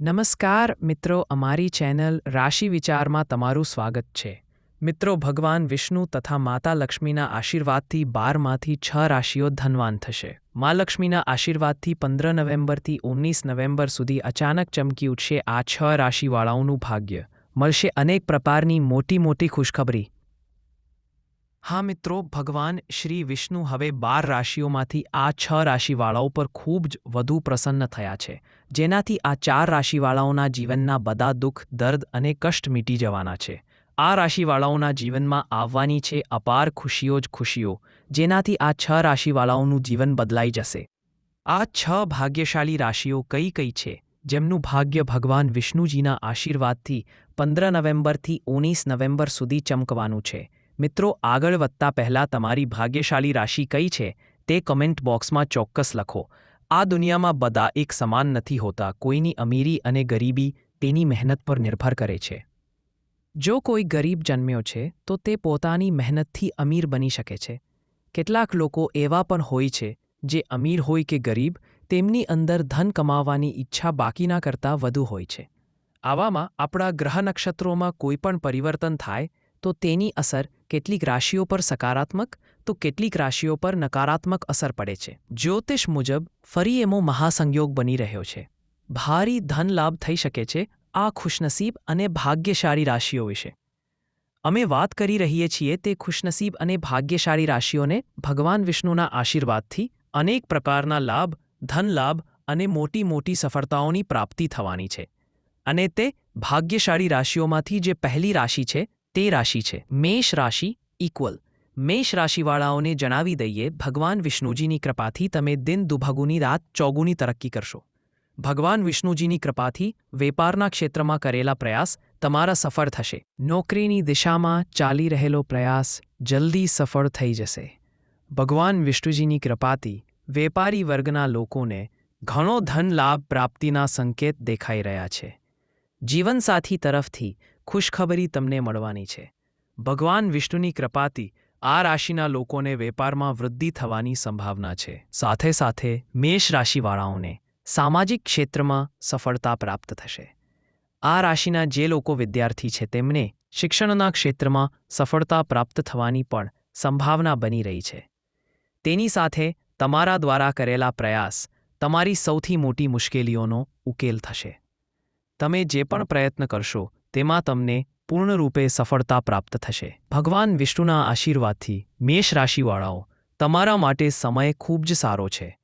નમસ્કાર મિત્રો, અમારી ચેનલ રાશિ વિચારમાં તમારું સ્વાગત છે. મિત્રો, ભગવાન વિષ્ણુ તથા માતા લક્ષ્મીના આશીર્વાદથી બારમાંથી છ રાશિઓ ધનવાન થશે. મા લક્ષ્મીના આશીર્વાદથી પંદર નવેમ્બરથી ઓગણીસ નવેમ્બર સુધી અચાનક ચમકી ઉઠશે આ છ રાશિવાળાઓનું ભાગ્ય. મળશે અનેક પ્રકારની મોટી મોટી ખુશખબરી. હા મિત્રો, ભગવાન શ્રી વિષ્ણુ હવે બાર રાશિઓમાંથી આ છ રાશિવાળાઓ પર ખૂબ જ વધુ પ્રસન્ન થયા છે, જેનાથી આ ચાર રાશિવાળાઓના જીવનના બધા દુઃખ, દર્દ અને કષ્ટ મીટી જવાના છે. આ રાશિવાળાઓના જીવનમાં આવવાની છે અપાર ખુશીઓ જ ખુશીઓ, જેનાથી આ છ રાશિવાળાઓનું જીવન બદલાઈ જશે. આ છ ભાગ્યશાળી રાશિઓ કઈ કઈ છે, જેમનું ભાગ્ય ભગવાન વિષ્ણુજીના આશીર્વાદથી પંદર નવેમ્બરથી ઓગણીસ નવેમ્બર સુધી ચમકવાનું છે. મિત્રો, આગળ વધતા પહેલાં તમારી ભાગ્યશાળી રાશિ કઈ છે તે કમેન્ટ બોક્સમાં ચોક્કસ લખો. આ દુનિયામાં બધા એક સમાન નથી હોતા, કોઈની અમીરી અને ગરીબી તેની મહેનત પર નિર્ભર કરે છે. જો કોઈ ગરીબ જન્મ્યો છે, તો તે પોતાની મહેનતથી અમીર બની શકે છે. કેટલાક લોકો એવા પણ હોય છે, જે અમીર હોય કે ગરીબ, તેમની અંદર ધન કમાવાની ઈચ્છા બાકીના કરતાં વધુ હોય છે. આવામાં આપણા ગ્રહ નક્ષત્રોમાં કોઈ પણ પરિવર્તન થાય, તો તેની અસર કેટલીક રાશિઓ પર સકારાત્મક, તો કેટલીક રાશિઓ પર નકારાત્મક અસર પડે છે. જ્યોતિષ મુજબ, ફરી એમો મહાસંયોગ બની રહ્યો છે. ભારી ધન લાભ થઈ શકે છે, આ ખુશનસીબ અને ભાગ્યશાળી રાશિઓ વિશે. અમે વાત કરી રહીએ છીએ તે ખુશનસીબ અને ભાગ્યશાળી રાશિઓને ભગવાન વિષ્ણુના આશીર્વાદથી અનેક પ્રકારના લાભ, ધન લાભ અને મોટી મોટી સફળતાઓની પ્રાપ્તિ થવાની છે. અને તે ભાગ્યશાળી રાશિઓમાંથી જે પહેલી રાશિ છે તે રાશિ છે. મેષ રાશિ ઇક્વલ મેષ રાશિવાળાઓને જણાવી દઈએ, ભગવાન વિષ્ણુજીની કૃપાથી તમે દિન દુભગુની રાત ચોગુની તરક્કી કરશો. ભગવાન વિષ્ણુજીની કૃપાથી વેપારના ક્ષેત્રમાં કરેલા પ્રયાસ તમારા સફળ થશે. નોકરીની દિશામાં ચાલી રહેલો પ્રયાસ જલ્દી સફળ થઈ જશે. ભગવાન વિષ્ણુજીની કૃપાથી વેપારી વર્ગના લોકોને ઘણો ધન લાભ પ્રાપ્તિના સંકેત દેખાઈ રહ્યા છે. જીવનસાથી તરફથી ખુશખબરી તમને મળવાની છે. ભગવાન વિષ્ણુની કૃપાથી આ રાશિના લોકોને વેપારમાં વૃદ્ધિ થવાની સંભાવના છે. સાથે સાથે મેષ રાશિવાળાઓને સામાજિક ક્ષેત્રમાં સફળતા પ્રાપ્ત થશે. આ રાશિના જે લોકો વિદ્યાર્થી છે તેમને શિક્ષણના ક્ષેત્રમાં સફળતા પ્રાપ્ત થવાની પણ સંભાવના બની રહી છે. તેની સાથે તમારા દ્વારા કરેલા પ્રયાસ તમારી સૌથી મોટી મુશ્કેલીઓનો ઉકેલ થશે. તમે જે પણ પ્રયત્ન કરશો તેમાં તમને પૂર્ણરૂપે સફળતા પ્રાપ્ત થશે. ભગવાન વિષ્ણુના આશીર્વાદથી મેષ રાશિવાળાઓ, તમારા માટે સમય ખૂબ જ સારો છે.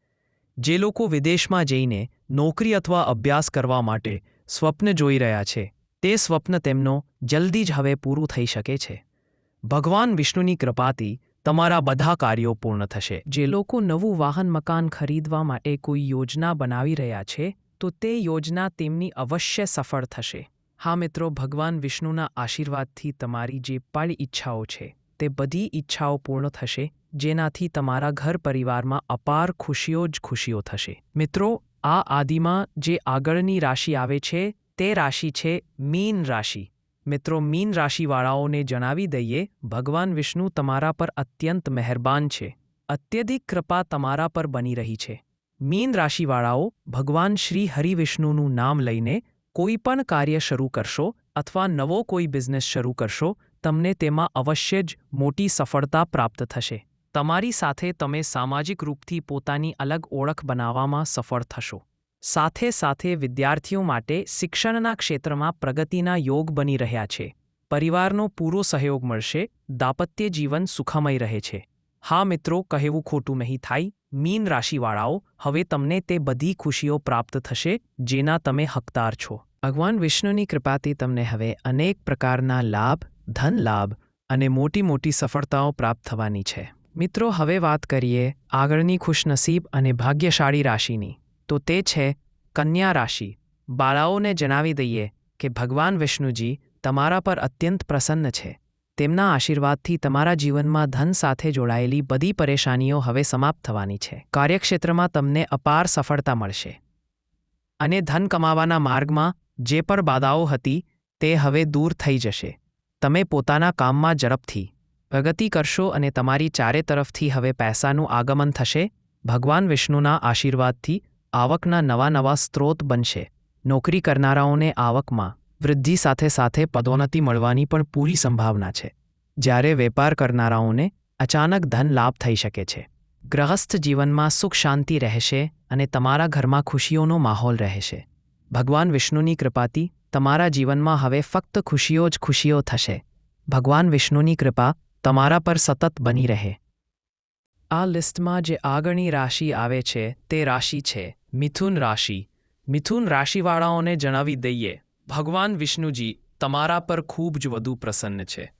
જે લોકો વિદેશમાં જઈને નોકરી અથવા અભ્યાસ કરવા માટે સ્વપ્ન જોઈ રહ્યા છે, તે સ્વપ્ન તેમનો જલ્દી જ હવે પૂરું થઈ શકે છે. ભગવાન વિષ્ણુની કૃપાથી તમારા બધા કાર્યો પૂર્ણ થશે. જે લોકો નવું વાહન મકાન ખરીદવા માટે કોઈ યોજના બનાવી રહ્યા છે, તો તે યોજના તેમની અવશ્ય સફળ થશે. હા મિત્રો, ભગવાન વિષ્ણુના આશીર્વાદથી તમારી જે પણ ઈચ્છાઓ છે, તે બધી ઈચ્છાઓ પૂર્ણ થશે, જેનાથી તમારા ઘર પરિવારમાં અપાર ખુશીઓ જ ખુશીઓ થશે. મિત્રો, આ આદિમાં જે આગળની રાશિ આવે છે, તે રાશિ છે મીન રાશિ. મિત્રો, મીન રાશિવાળાઓને જણાવી દઈએ, ભગવાન વિષ્ણુ તમારા પર અત્યંત મહેરબાન છે. અત્યધિક કૃપા તમારા પર બની રહી છે. મીન રાશિવાળાઓ, ભગવાન શ્રી હરિવિષ્ણુનું નામ લઈને કોઈ પણ કાર્ય શરૂ કરશો અથવા નવો કોઈ બિઝનેસ શરૂ કરશો, તમને તેમાં અવશ્ય જ મોટી સફળતા પ્રાપ્ત થશે. તમારી સાથે તમે સામાજિક રૂપથી પોતાની અલગ ઓળખ બનાવવામાં સફળ થશો. સાથે સાથે વિદ્યાર્થીઓ માટે શિક્ષણના ક્ષેત્રમાં પ્રગતિના યોગ બની રહ્યા છે. પરિવારનો પૂરો સહયોગ મળશે, દાપત્ય જીવન સુખમય રહે છે. હા મિત્રો, કહેવું ખોટું નહીં થાય. મીન રાશિવાળાઓ, હવે તમને તે બધી ખુશીઓ પ્રાપ્ત થશે, જેના તમે હકદાર છો. ભગવાન વિષ્ણુની કૃપાથી તમને હવે અનેક પ્રકારના લાભ, ધન લાભ અને મોટી મોટી સફળતાઓ પ્રાપ્ત થવાની છે. મિત્રો, હવે વાત કરીએ આગળની ખુશનસીબ અને ભાગ્યશાળી રાશિની. તો તે છે કન્યા રાશિ. બાળાઓને જણાવી દઈએ કે ભગવાન વિષ્ણુજી તમારા પર અત્યંત પ્રસન્ન છે. તેમના આશીર્વાદથી તમારા જીવનમાં ધન સાથે જોડાયેલી બધી પરેશાનીઓ હવે સમાપ્ત થવાની છે. કાર્યક્ષેત્રમાં તમને અપાર સફળતા મળશે. અને ધન કમાવાના માર્ગમાં જે પણ બાધાઓ હતી, તે હવે દૂર થઈ જશે. તમે પોતાના કામમાં ઝડપથી પ્રગતિ કરશો અને તમારી ચારે તરફથી હવે પૈસાનું આગમન થશે. ભગવાન વિષ્ણુના આશીર્વાદથી આવકના નવા નવા સ્ત્રોત બનશે. નોકરી કરનારાઓને આવકમાં વૃદ્ધિ સાથે સાથે પદોન્નતિ મળવાની પણ પૂરી સંભાવના છે. જ્યારે વેપાર કરનારાઓને અચાનક ધન લાભ થઈ શકે છે. ગ્રહસ્થ જીવનમાં સુખ શાંતિ રહેશે અને તમારા ઘરમાં ખુશીઓનો માહોલ રહેશે. ભગવાન વિષ્ણુની કૃપાથી તમારા જીવનમાં હવે ફક્ત ખુશીઓ જ ખુશીઓ થશે. ભગવાન વિષ્ણુની કૃપા તમારા પર સતત બની રહે. આ લિસ્ટમાં જે આગળની રાશિ આવે છે તે રાશિ છે મિથુન રાશિ. મિથુન રાશિવાળાઓને જણાવી દઈએ. ભગવાન વિષ્ણુજી તમારા પર ખૂબ જ વધુ પ્રસન્ન છે.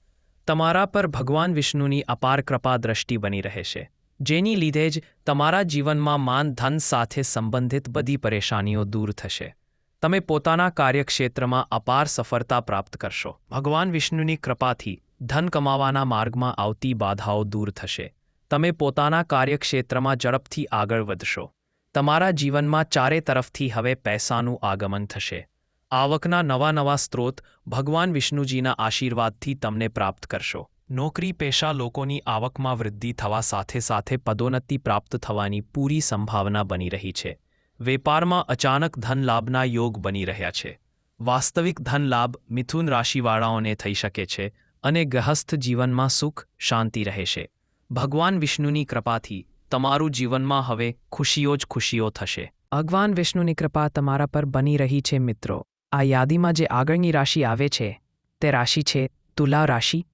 તમારા પર ભગવાન વિષ્ણુની અપાર કૃપા દ્રષ્ટિ બની રહેશે જેની લીધે જ તમારા જીવનમાં માન ધન સાથે સંબંધિત બધી પરેશાનીઓ દૂર થશે. તમે પોતાના કાર્યક્ષેત્રમાં અપાર સફળતા પ્રાપ્ત કરશો. ભગવાન વિષ્ણુની કૃપાથી ધન કમાવાના માર્ગમાં આવતી બાધાઓ દૂર થશે. તમે પોતાના કાર્યક્ષેત્રમાં ઝડપથી આગળ વધશો. તમારા જીવનમાં ચારે તરફથી હવે પૈસાનું આગમન થશે. આવકના નવા નવા સ્ત્રોત ભગવાન વિષ્ણુજીના આશીર્વાદથી તમને પ્રાપ્ત કરશો. નોકરી પેશા લોકોની આવકમાં વૃદ્ધિ થવા સાથે સાથે પદોન્નતિ પ્રાપ્ત થવાની પૂરી સંભાવના બની રહી છે. વેપારમાં અચાનક ધનલાભના યોગ બની રહ્યા છે. વાસ્તવિક ધનલાભ મિથુન રાશિવાળાઓને થઈ શકે છે અને ગૃહસ્થ જીવનમાં સુખ, શાંતિ રહેશે ભગવાન વિષ્ણુની કૃપાથી તમારું જીવનમાં હવે ખુશીઓ જ ખુશીઓ થશે. ભગવાન વિષ્ણુની કૃપા તમારા પર બની રહી છે મિત્રો. આ યાદીમાં જે આગળની રાશિ આવે છે, તે રાશિ છે તુલા રાશિ.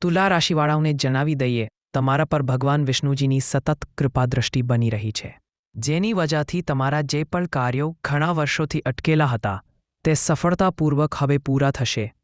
તુલા રાશિવાળાઓને જણાવી દઈએ, તમારા પર ભગવાન વિષ્ણુજીની સતત કૃપાદૃષ્ટિ બની રહી છે. જેની વજહથી તમારા જે પણ કાર્યો ઘણા વર્ષોથી અટકેલા હતા, તે સફળતાપૂર્વક હવે પૂરા થશે.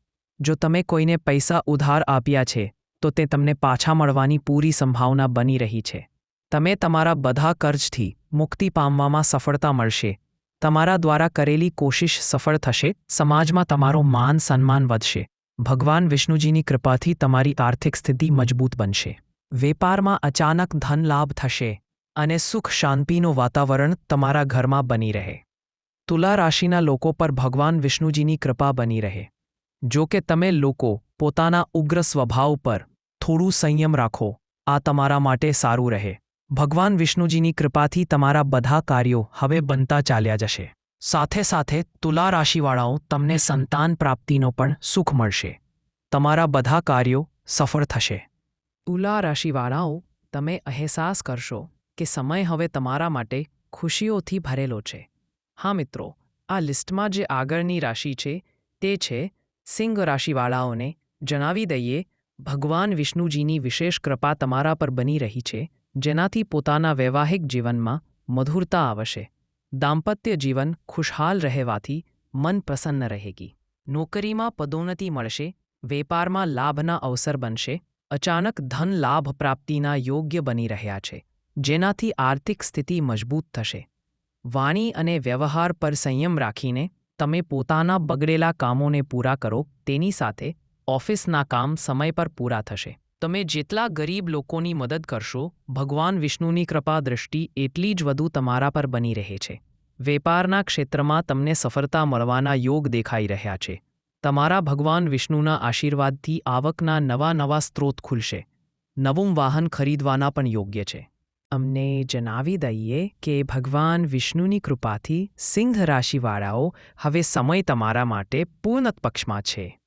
જો તમે કોઈને પૈસા ઉધાર આપ્યા છે, તો તે તમને પાછા મળવાની પૂરી સંભાવના બની રહી છે. તમે તમારા બધા કર્જથી મુક્તિ પામવામાં સફળતા મળશે. તમારા દ્વારા કરેલી કોશિશ સફળ થશે, સમાજમાં તમારો માન સન્માન વધશે. ભગવાન વિષ્ણુજીની કૃપાથી તમારી આર્થિક સ્થિતિ મજબૂત બનશે. વેપારમાં અચાનક ધન લાભ થશે અને સુખ શાંતિનું વાતાવરણ તમારા ઘરમાં બની રહે. તુલા રાશિના લોકો પર ભગવાન વિષ્ણુજીની કૃપા બની રહે. જો કે તમે લોકો પોતાના ઉગ્ર સ્વભાવ પર થોડું સંયમ રાખો, આ તમારા માટે સારું રહે. ભગવાન વિષ્ણુજીની કૃપાથી તમારા બધા કાર્યો હવે બનતા ચાલ્યા જશે. સાથે સાથે તુલા રાશિવાળાઓ તમને સંતાન પ્રાપ્તિનો પણ સુખ મળશે. તમારા બધા કાર્યો સફળ થશે. તુલા રાશિવાળાઓ, તમે અહેસાસ કરશો કે સમય હવે તમારા માટે ખુશીઓથી ભરેલો છે. હા મિત્રો, આ લિસ્ટમાં જે આગળની રાશિ છે તે છે સિંહ રાશિવાળાઓને જણાવી દઈએ, ભગવાન વિષ્ણુજીની વિશેષ કૃપા તમારા પર બની રહી છે જેનાથી પોતાના વૈવાહિક જીવનમાં મધુરતા આવશે. દાંપત્ય જીવન ખુશહાલ રહેવાથી મન પ્રસન્ન રહેગી. નોકરીમાં પદોન્નતિ મળશે, વેપારમાં લાભના અવસર બનશે, અચાનક ધન લાભ પ્રાપ્તિના યોગ્ય બની રહ્યા છે, જેનાથી આર્થિક સ્થિતિ મજબૂત થશે. વાણી અને વ્યવહાર પર સંયમ રાખીને તમે પોતાના બગડેલા કામોને પૂરા કરો, તેની સાથે ઓફિસના કામ સમય પર પૂરા થશે. તમે જેટલા ગરીબ લોકોની મદદ કરશો, ભગવાન વિષ્ણુની કૃપા દૃષ્ટિ એટલી જ વધુ તમારા પર બની રહે છે. વેપારના ક્ષેત્રમાં તમને સફળતા મળવાના યોગ દેખાઈ રહ્યા છે. તમારા ભગવાન વિષ્ણુના આશીર્વાદથી આવકના નવા નવા સ્ત્રોત ખુલશે. નવું વાહન ખરીદવાના પણ યોગ્ય છે. અમને જણાવી દઈએ કે ભગવાન વિષ્ણુની કૃપાથી સિંહ રાશિવાળાઓ હવે સમય તમારા માટે પૂર્ણ પક્ષમાં છે.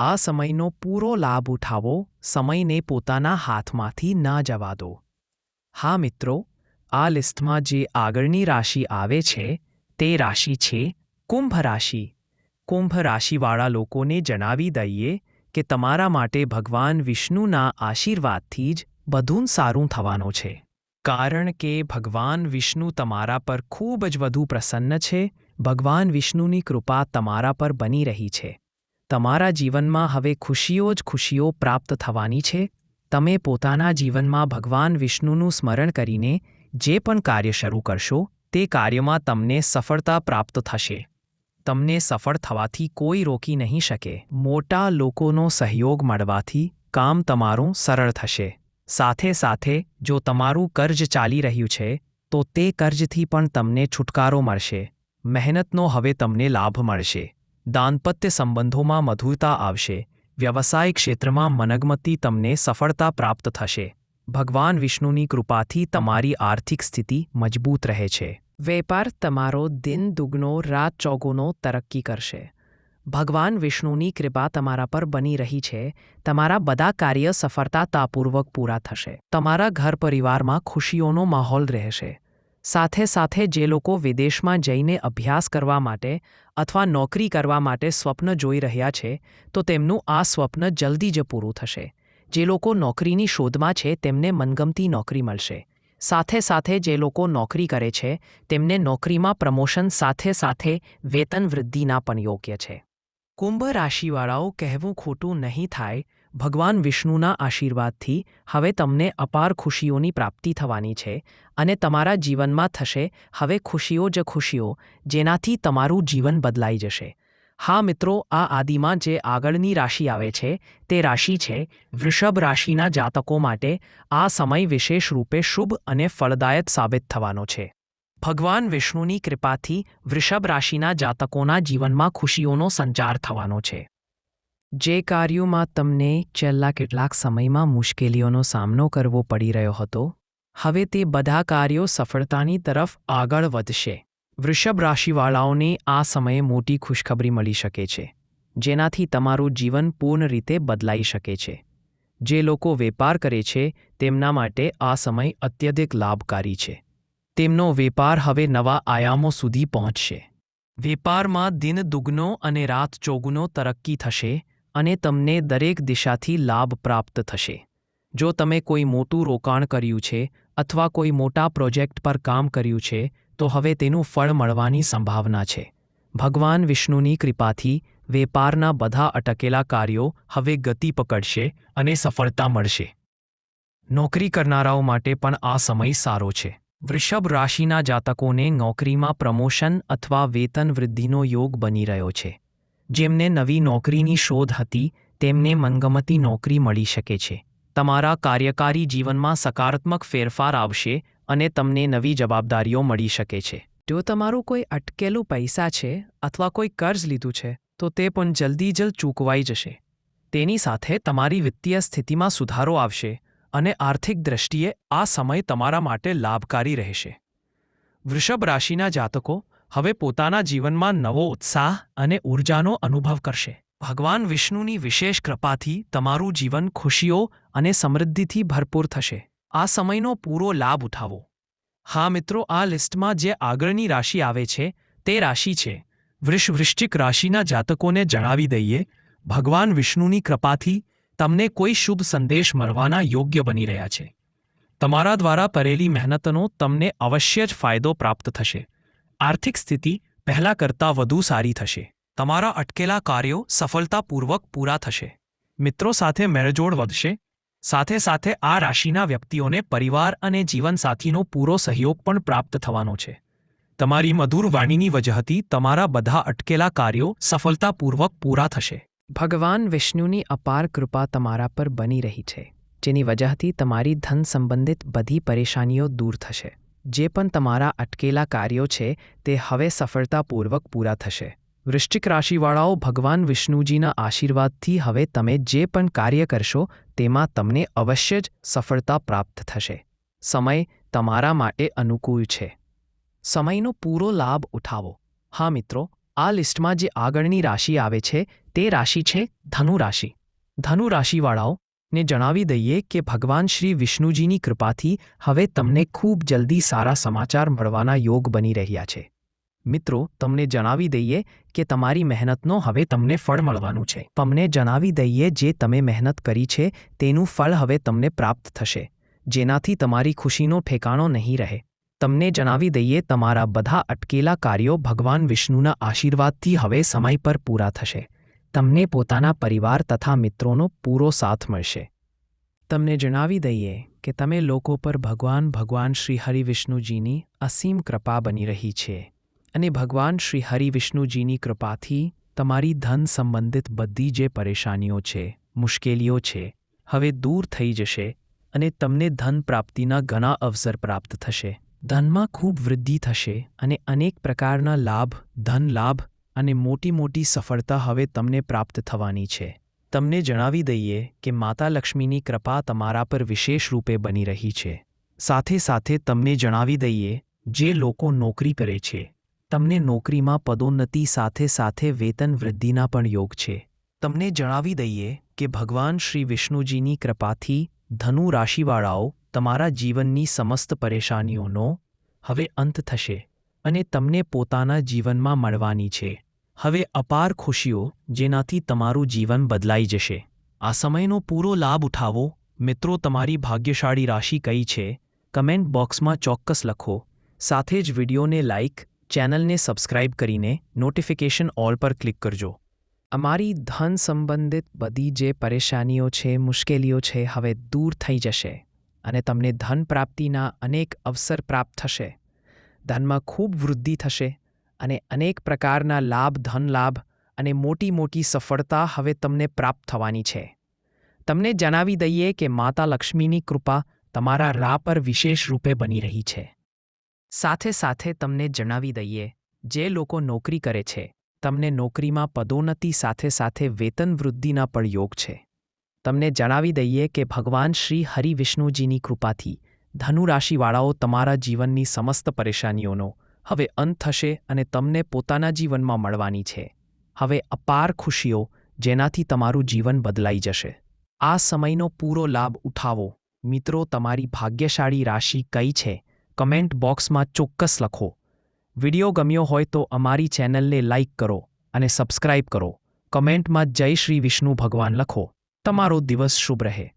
આ સમયનો પૂરો લાભ ઉઠાવો, સમયને પોતાના હાથમાંથી ના જવા દો. હા મિત્રો, આ લિસ્ટમાં જે આગળની રાશિ આવે છે, તે રાશિ છે કુંભ રાશિ. કુંભ રાશિવાળા લોકોને જણાવી દઈએ કે તમારા માટે ભગવાન વિષ્ણુના આશીર્વાદથી જ બધું સારું થવાનું છે. કારણ કે ભગવાન વિષ્ણુ તમારા પર ખૂબ જ વધુ પ્રસન્ન છે, ભગવાન વિષ્ણુની કૃપા તમારા પર બની રહી છે. તમારા જીવનમાં હવે ખુશીઓ જ ખુશીઓ પ્રાપ્ત થવાની છે. તમે પોતાના જીવનમાં ભગવાન વિષ્ણુનું સ્મરણ કરીને જે પણ કાર્ય શરૂ કરશો, તે કાર્યમાં તમને સફળતા પ્રાપ્ત થશે. તમને સફળ થવાથી કોઈ રોકી નહીં શકે. મોટા લોકોનો સહયોગ મળવાથી કામ તમારું સરળ થશે. સાથે સાથે, જો તમારું કર્જ ચાલી રહ્યું છે, તો તે કર્જથી પણ તમને છુટકારો મળશે. મહેનતનો હવે તમને લાભ મળશે. દાંપત્ય સંબંધોમાં મધુરતા આવશે. વ્યવસાય ક્ષેત્રમાં મનગમતી તમને સફળતા પ્રાપ્ત થશે. ભગવાન વિષ્ણુની કૃપાથી તમારી આર્થિક સ્થિતિ મજબૂત રહે છે. વેપાર તમારો દિન, દુગનો, રાત ચોગુનો તરક્કી કરશે. ભગવાન વિષ્ણુની કૃપા તમારા પર બની રહી છે. તમારા બધા કાર્ય સફળતાતાપૂર્વક પૂરા થશે. તમારા ઘર પરિવારમાં ખુશીઓનો માહોલ રહેશે. સાથે સાથે જે લોકો વિદેશમાં જઈને અભ્યાસ કરવા માટે અથવા નોકરી કરવા માટે સ્વપ્ન જોઈ રહ્યા છે, તો તેમનું આ સ્વપ્ન જલ્દી જ પૂરું થશે. જે લોકો નોકરીની શોધમાં છે, તેમને મનગમતી નોકરી મળશે. સાથે સાથે જે લોકો નોકરી કરે છે, તેમને નોકરીમાં પ્રમોશન સાથે સાથે વેતન વૃદ્ધિના પણ યોગ્ય છે. કુંભ રાશિવાળાઓ કહેવું ખોટું નહીં થાય ભગવાન વિષ્ણુના આશીર્વાદથી હવે તમને અપાર ખુશીઓની પ્રાપ્તિ થવાની છે અને તમારા જીવનમાં થશે હવે ખુશીઓ જ ખુશીઓ, જેનાથી તમારું જીવન બદલાઈ જશે. હા મિત્રો, આ આદિમાં જે આગળની રાશિ આવે છે, તે રાશિ છે વૃષભ રાશિના જાતકો માટે આ સમય વિશેષ રૂપે શુભ અને ફળદાયક સાબિત થવાનો છે. ભગવાન વિષ્ણુની કૃપાથી વૃષભ રાશિના જાતકોના જીવનમાં ખુશીઓનો સંચાર થવાનો છે. જે કાર્યોમાં તમને છેલ્લા કેટલાક સમયમાં મુશ્કેલીઓનો સામનો કરવો પડી રહ્યો હતો, હવે તે બધા કાર્યો સફળતાની તરફ આગળ વધશે. વૃષભ રાશિવાળાઓને આ સમયે મોટી ખુશખબરી મળી શકે છે, જેનાથી તમારું જીવન પૂર્ણ રીતે બદલાઈ શકે છે. જે લોકો વેપાર કરે છે, તેમના માટે આ સમય અત્યધિક લાભકારી છે. તેમનો વેપાર હવે નવા આયામો સુધી પહોંચશે. વેપારમાં દિન દુગનો અને રાત ચોગુનો તરક્કી થશે અને તમને દરેક દિશાથી લાભ પ્રાપ્ત થશે. જો તમે કોઈ મોટું રોકાણ કર્યું છે અથવા કોઈ મોટા પ્રોજેક્ટ પર કામ કર્યું છે, તો હવે તેનું ફળ મળવાની સંભાવના છે. ભગવાન વિષ્ણુની કૃપાથી વેપારના બધા અટકેલા કાર્યો હવે ગતિ પકડશે અને સફળતા મળશે. નોકરી કરનારાઓ માટે પણ આ સમય સારો છે. વૃષભ રાશિના જાતકોને નોકરીમાં પ્રમોશન અથવા વેતન વૃદ્ધિનો યોગ બની રહ્યો છે. જેમને નવી નોકરીની શોધ હતી, તેમને મનગમતી નોકરી મળી શકે છે. તમારા કાર્યકારી જીવનમાં સકારાત્મક ફેરફાર આવશે અને તમને નવી જવાબદારીઓ મળી શકે છે. જો તમારું કોઈ અટકેલું પૈસા છે અથવા કોઈ કર્જ લીધું છે, તો તે પણ જલ્દી જલ્દ ચૂકવાઈ જશે. તેની સાથે તમારી વિત્તીય સ્થિતિમાં સુધારો આવશે અને આર્થિક દ્રષ્ટિએ આ સમય તમારા માટે લાભકારી રહેશે. વૃષભ રાશિના જાતકો હવે પોતાના જીવનમાં નવો ઉત્સાહ અને ઊર્જાનો અનુભવ કરશે. ભગવાન વિષ્ણુની વિશેષ કૃપાથી તમારું જીવન ખુશીઓ અને સમૃદ્ધિથી ભરપૂર થશે. આ સમયનો પૂરો લાભ ઉઠાવો. હા મિત્રો, આ લિસ્ટમાં જે આગળની રાશિ આવે છે, તે રાશિ છે. વૃષવૃષ્ટિક રાશિના જાતકોને જણાવી દઈએ. ભગવાન વિષ્ણુની કૃપાથી તમને કોઈ શુભ સંદેશ મળવાના યોગ્ય બની રહ્યા છે. તમારા દ્વારા કરેલી મહેનતનો તમને અવશ્ય જ ફાયદો પ્રાપ્ત થશે. આર્થિક સ્થિતિ પહેલાં કરતાં વધુ સારી થશે. તમારા અટકેલા કાર્યો સફળતાપૂર્વક પૂરા થશે. મિત્રો સાથે મેળજોડ વધશે. સાથે સાથે આ રાશિના વ્યક્તિઓને પરિવાર અને જીવનસાથીનો પૂરો સહયોગ પણ પ્રાપ્ત થવાનો છે. તમારી મધુર વાણીની વજહથી તમારા બધા અટકેલા કાર્યો સફળતાપૂર્વક પૂરા થશે. ભગવાન વિષ્ણુની અપાર કૃપા તમારા પર બની રહી છે, જેની વજહથી તમારી ધન સંબંધિત બધી પરેશાનીઓ દૂર થશે. જે પણ તમારા અટકેલા કાર્યો છે તે હવે સફળતાપૂર્વક પૂરા થશે. વૃશ્ચિક રાશિવાળાઓ ભગવાન વિષ્ણુજીના આશીર્વાદથી હવે તમે જે પણ કાર્ય કરશો તેમાં તમને અવશ્ય જ સફળતા પ્રાપ્ત થશે. સમય તમારા માટે અનુકૂળ છે. સમયનો પૂરો લાભ ઉઠાવો. હા મિત્રો, આ લિસ્ટમાં જે આગળની રાશિ આવે છે તે રાશિ છે ધનુ રાશિ ધનુ રાશિવાળાઓ ને જણાવી દઈએ કે ભગવાન શ્રી વિષ્ણુજીની કૃપાથી હવે તમને ખૂબ જલ્દી સારા સમાચાર મળવાના યોગ બની રહ્યા છે. મિત્રો, તમને જણાવી દઈએ કે તમારી મહેનતનો હવે તમને ફળ મળવાનું છે. તમને જણાવી દઈએ જે તમે મહેનત કરી છે, તેનું ફળ હવે તમને પ્રાપ્ત થશે, જેનાથી તમારી ખુશીનો ઠેકાણો નહીં રહે. તમને જણાવી દઈએ તમારા બધા અટકેલા કાર્યો ભગવાન વિષ્ણુના આશીર્વાદથી હવે સમય પર પૂરા થશે. તમને પોતાના પરિવાર તથા મિત્રોનો પૂરો સાથ મળશે. તમને જણાવી દઈએ કે તમે લોકો પર ભગવાન ભગવાન શ્રી હરિવિષ્ણુજીની અસીમ કૃપા બની રહી છે અને ભગવાન શ્રી હરિવિષ્ણુજીની કૃપાથી તમારી ધન સંબંધિત બધી જે પરેશાનીઓ છે, મુશ્કેલીઓ છે, હવે દૂર થઈ જશે અને તમને ધન પ્રાપ્તિના ઘણા અવસર પ્રાપ્ત થશે. ધનમાં ખૂબ વૃદ્ધિ થશે અને અનેક પ્રકારના લાભ, ધન લાભ અને મોટી મોટી સફળતા હવે તમને પ્રાપ્ત થવાની છે. તમને જણાવી દઈએ કે માતા લક્ષ્મીની કૃપા તમારા પર વિશેષ રૂપે બની રહી છે. સાથે સાથે તમને જણાવી દઈએ, જે લોકો નોકરી કરે છે, તમને નોકરીમાં પદોન્નતિ સાથે સાથે વેતન વૃદ્ધિના પણ યોગ છે. તમને જણાવી દઈએ કે ભગવાન શ્રી વિષ્ણુજીની કૃપાથી ધનુ રાશિવાળાઓ તમારા જીવનની સમસ્ત પરેશાનીઓનો હવે અંત થશે. અને તમને પોતાના જીવનમાં મળવાની છે. હવે અપાર ખુશીઓ જેનાથી તમારું જીવન બદલાઈ જશે. આ સમયનો પૂરો લાભ ઉઠાવો. મિત્રો, તમારી ભાગ્યશાળી રાશિ કઈ છે? કમેન્ટ બોક્સમાં ચોક્કસ લખો. સાથે જ વિડીયોને લાઇક ચેનલને સબસ્ક્રાઇબ કરીને નોટિફિકેશન ઓલ પર ક્લિક કરજો. અમારી ધન સંબંધિત બધી જે પરેશાનીઓ છે, મુશ્કેલીઓ છે, હવે દૂર થઈ જશે અને તમને ધન પ્રાપ્તિના અનેક અવસર પ્રાપ્ત થશે. ધનમાં ખૂબ વૃદ્ધિ થશે અને અનેક પ્રકારના લાભ ધન લાભ અને મોટી મોટી સફળતા હવે તમને પ્રાપ્ત થવાની છે. તમને જણાવી દઈએ કે માતા લક્ષ્મીની કૃપા તમારા રાહ પર વિશેષ રૂપે બની રહી છે. સાથે સાથે તમને જણાવી દઈએ, જે લોકો નોકરી કરે છે, તમને નોકરીમાં પદોન્નતિ સાથે સાથે વેતન વૃદ્ધિના પણ યોગ છે. તમને જણાવી દઈએ કે ભગવાન શ્રી હરિ વિષ્ણુજીની કૃપાથી ધનુ રાશિવાળાઓ તમારા જીવનની સમસ્ત પરેશાનીઓનો હવે અંત થશે અને તમને પોતાના જીવનમાં મળવાની છે. હવે અપાર ખુશીઓ જેનાથી તમારું જીવન બદલાઈ જશે. આ સમયનો પૂરો લાભ ઉઠાવો. મિત્રો, તમારી ભાગ્યશાળી રાશિ કઈ છે? કમેન્ટ બોક્સમાં ચોક્કસ લખો. વિડિયો ગમ્યો હોય તો અમારી ચેનલને લાઇક કરો અને સબસ્ક્રાઇબ કરો. કમેન્ટમાં જય શ્રી વિષ્ણુ ભગવાન લખો. તમારો દિવસ શુભ રહે.